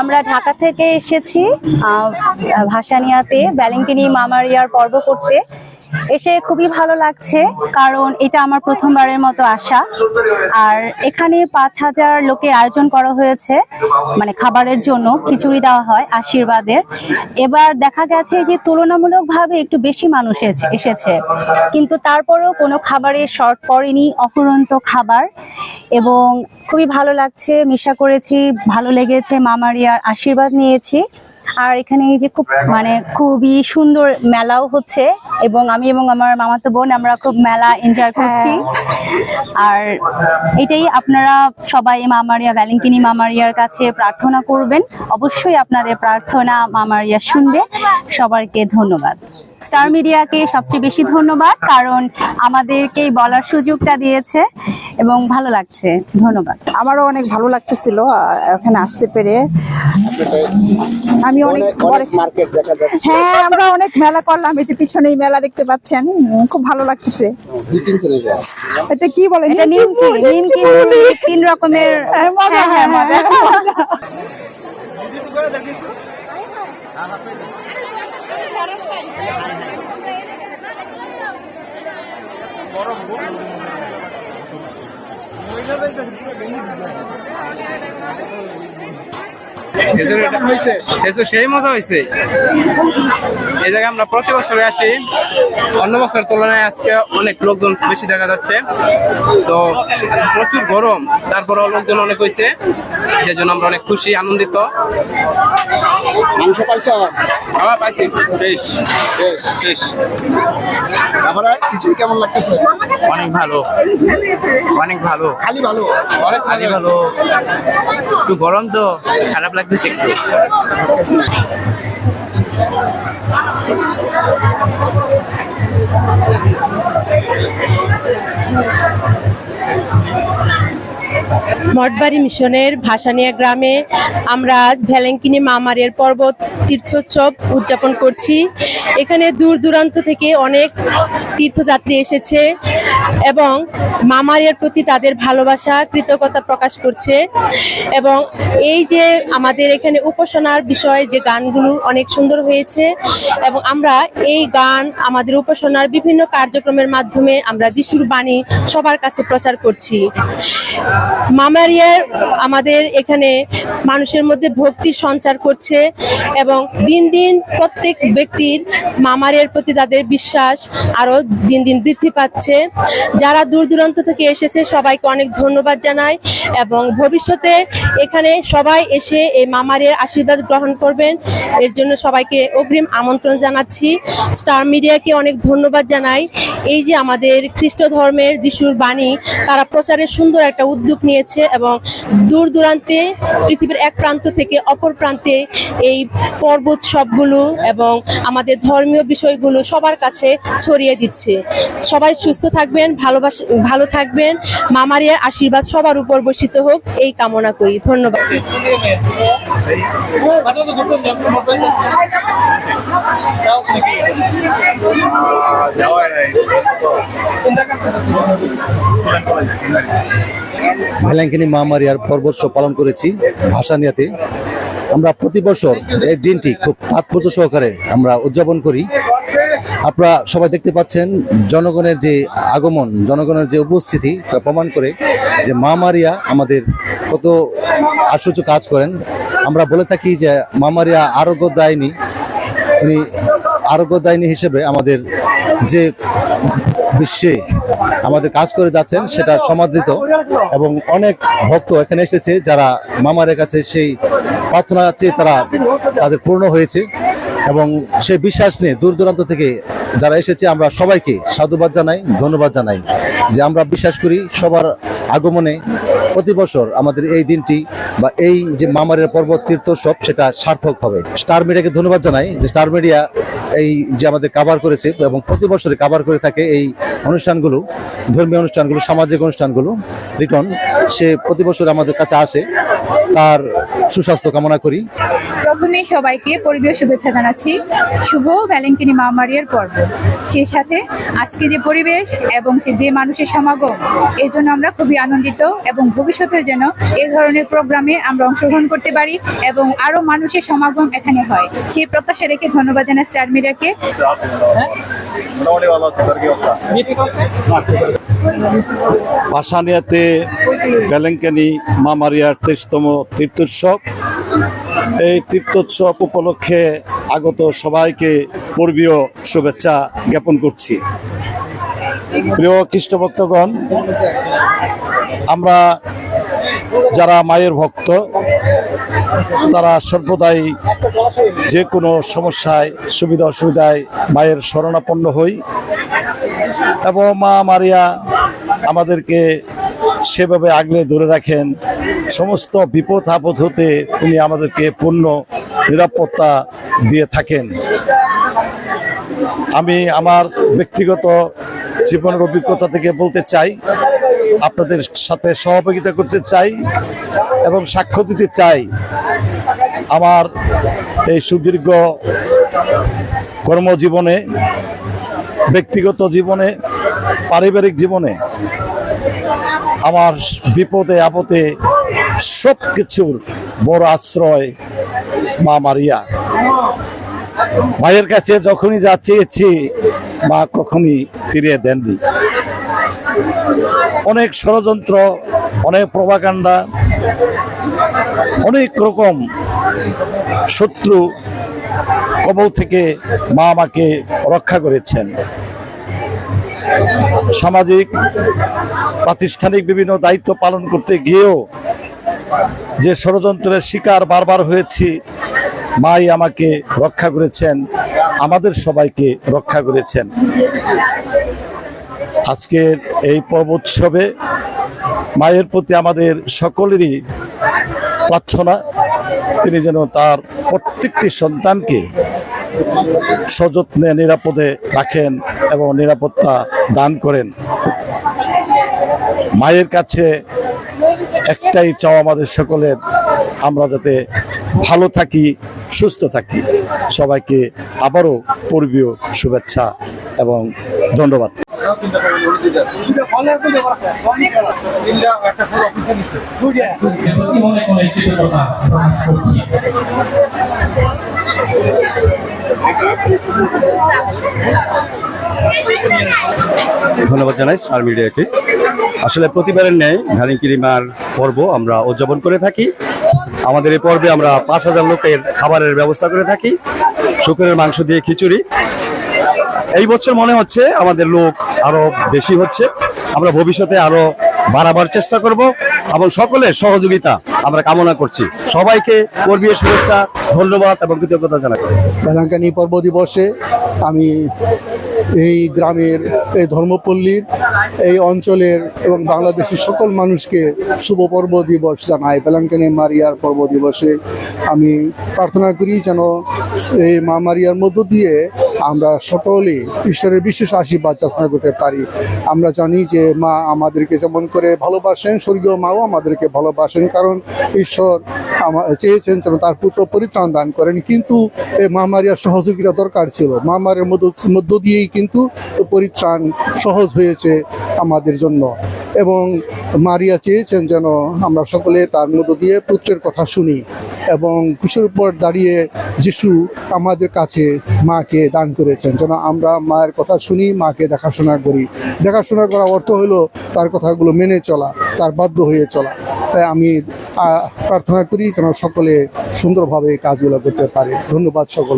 আমরা ঢাকা থেকে এসেছি ভাসানিয়াতে ব্যালেঙ্কিনি মামারিয়ার পর্ব করতে। এসে খুবই ভালো লাগছে, কারণ এটা আমার প্রথমবারের মতো আসা। আর এখানে পাঁচ হাজার লোকের আয়োজন করা হয়েছে মানে খাবারের জন্য খিচুড়ি দেওয়া হয় আশীর্বাদের। এবার দেখা গেছে যে তুলনামূলকভাবে একটু বেশি মানুষ এসেছে। কিন্তু তারপরেও কোনো খাবারের শর্ট পড়েনি, অফুরন্ত খাবার। এবং খুবই ভালো লাগছে মিশা করেছি, ভালো লেগেছে মামারিয়ার আশীর্বাদ নিয়েছি। আর এখানে এই যে খুব মানে খুবই সুন্দর মেলাও হচ্ছে এবং আমি এবং আমার মামাতো বোন আমরা খুব মেলা এনজয় করছি। আর এটাই আপনারা সবাই মামারিয়া ভ্যালেন্টিনি মামারিয়ার কাছে প্রার্থনা করবেন। অবশ্যই আপনাদের প্রার্থনা মামারিয়া শুনবে। সবাইকে ধন্যবাদ। স্টার মিডিয়াকে সবচেয়ে বেশি ধন্যবাদ কারণ আমাদেরকে বলার সুযোগটা দিয়েছে এবং ভালো লাগছে। ধন্যবাদ। আমারও অনেক ভালো লাগতেছিল এখানে আসতে পেরে। আমি অনেক অনেক অনেক মার্কেট দেখা যাচ্ছে। হ্যাঁ আমরা অনেক মেলা করলাম এই যে পিছনেই মেলা দেখতে পাচ্ছেন। খুব ভালো লাগতেছে। এটা কি বলেন এটা নিমকি নিমকি তিন রকমের হ্যাঁ, মজা, হ্যাঁ, হ্যাঁ, হ্যাঁ, মজা। কেমন সেই মজা হয়েছে। এই জায়গায় আমরা প্রতি বছরে আসি। অন্য বছরের তুলনায় আজকে অনেক লোকজন বেশি দেখা যাচ্ছে। তো প্রচুর গরম তারপরে লোকজন অনেক হয়েছে। যে জন্য আমরা অনেক খুশি আনন্দিত। মাংস পাইছ? খাওয়া পাইছি। শেষ বেশ। শেষ তারপরে কিছু কেমন লাগতেছে? অনেক ভালো। অনেক ভালো। খালি ভালো? অনেক খালি ভালো। একটু গরম তো খারাপ লাগতেছে একটু। মঠবাড়ি মিশনের ভাসানিয়া গ্রামে আমরা আজ ভ্যালেঙ্কিনি মামারের পর্বত তীর্থোৎসব উদযাপন করছি। এখানে দূর দূরান্ত থেকে অনেক তীর্থযাত্রী এসেছে এবং মামারের প্রতি তাদের ভালোবাসা, কৃতজ্ঞতা প্রকাশ করছে এবং এই যে আমাদের এখানে উপাসনার বিষয়ে যে গানগুলো অনেক সুন্দর হয়েছে এবং আমরা এই গান, আমাদের উপাসনার বিভিন্ন কার্যক্রমের মাধ্যমে আমরা যিশুর বাণী সবার কাছে প্রচার করছি। মামারিয়ার আমাদের এখানে মানুষের মধ্যে ভক্তির সঞ্চার করছে এবং দিন দিন প্রত্যেক ব্যক্তির মামারিয়ার প্রতি তাদের বিশ্বাস আরও দিন দিন বৃদ্ধি পাচ্ছে। যারা দূর দূরান্ত থেকে এসেছে, সবাইকে অনেক ধন্যবাদ জানাই এবং ভবিষ্যতে এখানে সবাই এসে এই মামারিয়ার আশীর্বাদ গ্রহণ করবেন। এর জন্য সবাইকে অগ্রিম আমন্ত্রণ জানাচ্ছি। স্টার মিডিয়াকে অনেক ধন্যবাদ জানাই। এই যে আমাদের খ্রিস্ট ধর্মের যিশুর বাণী, তারা প্রচারের সুন্দর একটা উদ্যোগ নিয়েছে এবং দূর দূরান্তে পৃথিবীর এক প্রান্ত থেকে অপর প্রান্তে এই পর্বত সবগুলো এবং আমাদের ধর্মীয় বিষয়গুলো সবার কাছে ছড়িয়ে দিচ্ছে। সবাই সুস্থ থাকবেন, ভালোবাস, ভালো থাকবেন। মামারিয়ার আশীর্বাদ সবার উপর বর্ষিত হোক, এই কামনা করি। ধন্যবাদ। ভ্যালেঙ্কিনি মহামারিয়ার পর্বোৎসব পালন করেছি ভাসানিয়াতে। আমরা প্রতি বছর এই দিনটি খুব তাৎপর্য সহকারে আমরা উদযাপন করি। আপনারা সবাই দেখতে পাচ্ছেন জনগণের যে আগমন, জনগণের যে উপস্থিতি, তা প্রমাণ করে যে মা মারিয়া আমাদের কত আশ্চর্য কাজ করেন। আমরা বলে থাকি যে মা মারিয়া আরোগ্য দায়নি। উনি আরোগ্যদায়িনী হিসেবে আমাদের যে বিশ্বে আমাদের কাজ করে যাচ্ছেন, সেটা সমাদৃত। এবং অনেক ভক্ত এখানে এসেছে, যারা মামারের কাছে সেই প্রার্থনা চেয়ে তারা তাদের পূর্ণ হয়েছে। এবং সেই বিশ্বাস নিয়ে দূর দূরান্ত থেকে যারা এসেছে, আমরা সবাইকে সাধুবাদ জানাই, ধন্যবাদ জানাই যে আমরা বিশ্বাস করি সবার আগমনে প্রতি বছর আমাদের এই দিনটি বা এই যে মামারের পর্বত তীর্থোৎসব, সেটা সার্থক হবে। স্টার মিডিয়াকে ধন্যবাদ জানাই যে স্টার মিডিয়া এই যে আমাদের কাভার করেছে এবং প্রতি বছরে কাভার করে থাকে এই অনুষ্ঠানগুলো, ধর্মীয় অনুষ্ঠানগুলো, সামাজিক অনুষ্ঠানগুলো রিটন সে প্রতি বছর আমাদের কাছে আসে। তার সুস্বাস্থ্য কামনা করি। প্রথমে সবাইকে পরিবেশ শুভেচ্ছা জানাচ্ছি। শুভ ভ্যালেন্টিনি মা মারিয়ার পর্ব। সেই সাথে আজকে যে পরিবেশ এবং সে যে মানুষের সমাগম এই জন্য আমরা খুবই আনন্দিত এবং ভবিষ্যতে যেন এই ধরনের প্রোগ্রামে আমরা অংশগ্রহণ করতে পারি এবং আরও মানুষের সমাগম এখানে হয়। সেই প্রত্যাশা রেখে ধন্যবাদ জানাই স্টার মিডিয়াকে। ভাসানিয়াতে বেলেঙ্কানি মা মারিয়ার তেইশতম তীর্থোৎসব। এই তীর্থোৎসব উপলক্ষে আগত সবাইকে পূর্বীয় শুভেচ্ছা জ্ঞাপন করছি। প্রিয় খ্রিস্টভক্তগণ আমরা যারা মায়ের ভক্ত, তারা সর্বদাই যে কোনো সমস্যায়, সুবিধা অসুবিধায় মায়ের শরণাপন্ন হই। এবং মা মারিয়া আমাদেরকে সেভাবে আগলে ধরে রাখেন। সমস্ত বিপদ আপদ হতে তিনি আমাদেরকে পূর্ণ নিরাপত্তা দিয়ে থাকেন। আমি আমার ব্যক্তিগত জীবনের অভিজ্ঞতা থেকে বলতে চাই, আপনাদের সাথে সহযোগিতা করতে চাই এবং সাক্ষ্য দিতে চাই, আমার এই সুদীর্ঘ কর্মজীবনে ব্যক্তিগত জীবনে, পারিবারিক জীবনে, আমার বিপদে, আপদে সব কিছুর বড় আশ্রয় মা মারিয়া। মায়ের কাছে যখনই যা চেয়েছি, মা কখনই ফিরিয়ে দেননি। অনেক ষড়যন্ত্র, অনেক প্রভাকাণ্ডা, অনেক রকম শত্রু কবল থেকে মা আমাকে রক্ষা করেছেন। সামাজিক, প্রাতিষ্ঠানিক বিভিন্ন দায়িত্ব পালন করতে গিয়েও যে ষড়যন্ত্রের শিকার বারবার হয়েছি, মাই আমাকে রক্ষা করেছেন, আমাদের সবাইকে রক্ষা করেছেন। আজকের এই পর্বোৎসবে মায়ের প্রতি আমাদের সকলেরই প্রার্থনা তিনি যেন তার প্রত্যেকটি সন্তানকে সযত্নে, নিরাপদে রাখেন এবং নিরাপত্তা দান করেন। মায়ের কাছে একটাই চাওয়া আমাদের সকলের, আমরা যাতে ভালো থাকি, সুস্থ থাকি। সবাইকে আবারও পূর্বীয় শুভেচ্ছা এবং ধন্যবাদ। মনে প্রকাশ করছি? ধন্যবাদ জানাই স্টার মিডিয়াকে। আসলে প্রতিবারের ন্যায় ভ্যালেন্কিরিমার পর্ব আমরা উদযাপন করে থাকি। আমাদের এই পর্বে আমরা পাঁচ হাজার লোকের খাবারের ব্যবস্থা করে থাকি। শুকুরের মাংস দিয়ে খিচুড়ি। এই বছর মনে হচ্ছে আমাদের লোক আরও বেশি হচ্ছে। আমরা ভবিষ্যতে আরও বাড়াবার চেষ্টা করব এবং সকলের সহযোগিতা আমরা কামনা করছি। সবাইকে কর্মীয় শুভেচ্ছা, ধন্যবাদ এবং কৃতজ্ঞতা জানাই। বেলাঙ্কানি পর্ব দিবসে আমি এই গ্রামের এই ধর্মপল্লীর, এই অঞ্চলের এবং বাংলাদেশের সকল মানুষকে শুভ পর্ব দিবস জানাই। বেলাঙ্কানি মারিয়ার পর্ব দিবসে আমি প্রার্থনা করি যেন এই মা মারিয়ার মধ্য দিয়ে আমরা সকলে ঈশ্বরের বিশেষ আশীর্বাদ যাচনা করতে পারি। আমরা জানি যে মা আমাদেরকে যেমন করে ভালোবাসেন, স্বর্গীয় মাও আমাদেরকে ভালোবাসেন, কারণ ঈশ্বর আমা, চেয়েছেন যেন তার পুত্র পরিত্রাণ দান করেন। কিন্তু এই মহামারীর সহযোগিতা দরকার ছিল। মহামারীর মধ্য দিয়েই কিন্তু পরিত্রাণ সহজ হয়েছে আমাদের জন্য। এবং মারিয়া চেয়েছেন যেন আমরা সকলে তার মধ্য দিয়ে পুত্রের কথা শুনি এবং কুশের উপর দাঁড়িয়ে যিশু আমাদের কাছে মাকে দান করেছেন। যেন আমরা মায়ের কথা শুনি, মাকে দেখাশোনা করি। দেখাশোনা করা অর্থ হলো তার কথাগুলো মেনে চলা, তার বাধ্য হয়ে চলা। তাই আমি প্রার্থনা করি যেন সকলে সুন্দরভাবে কাজগুলো করতে পারে। ধন্যবাদ সকল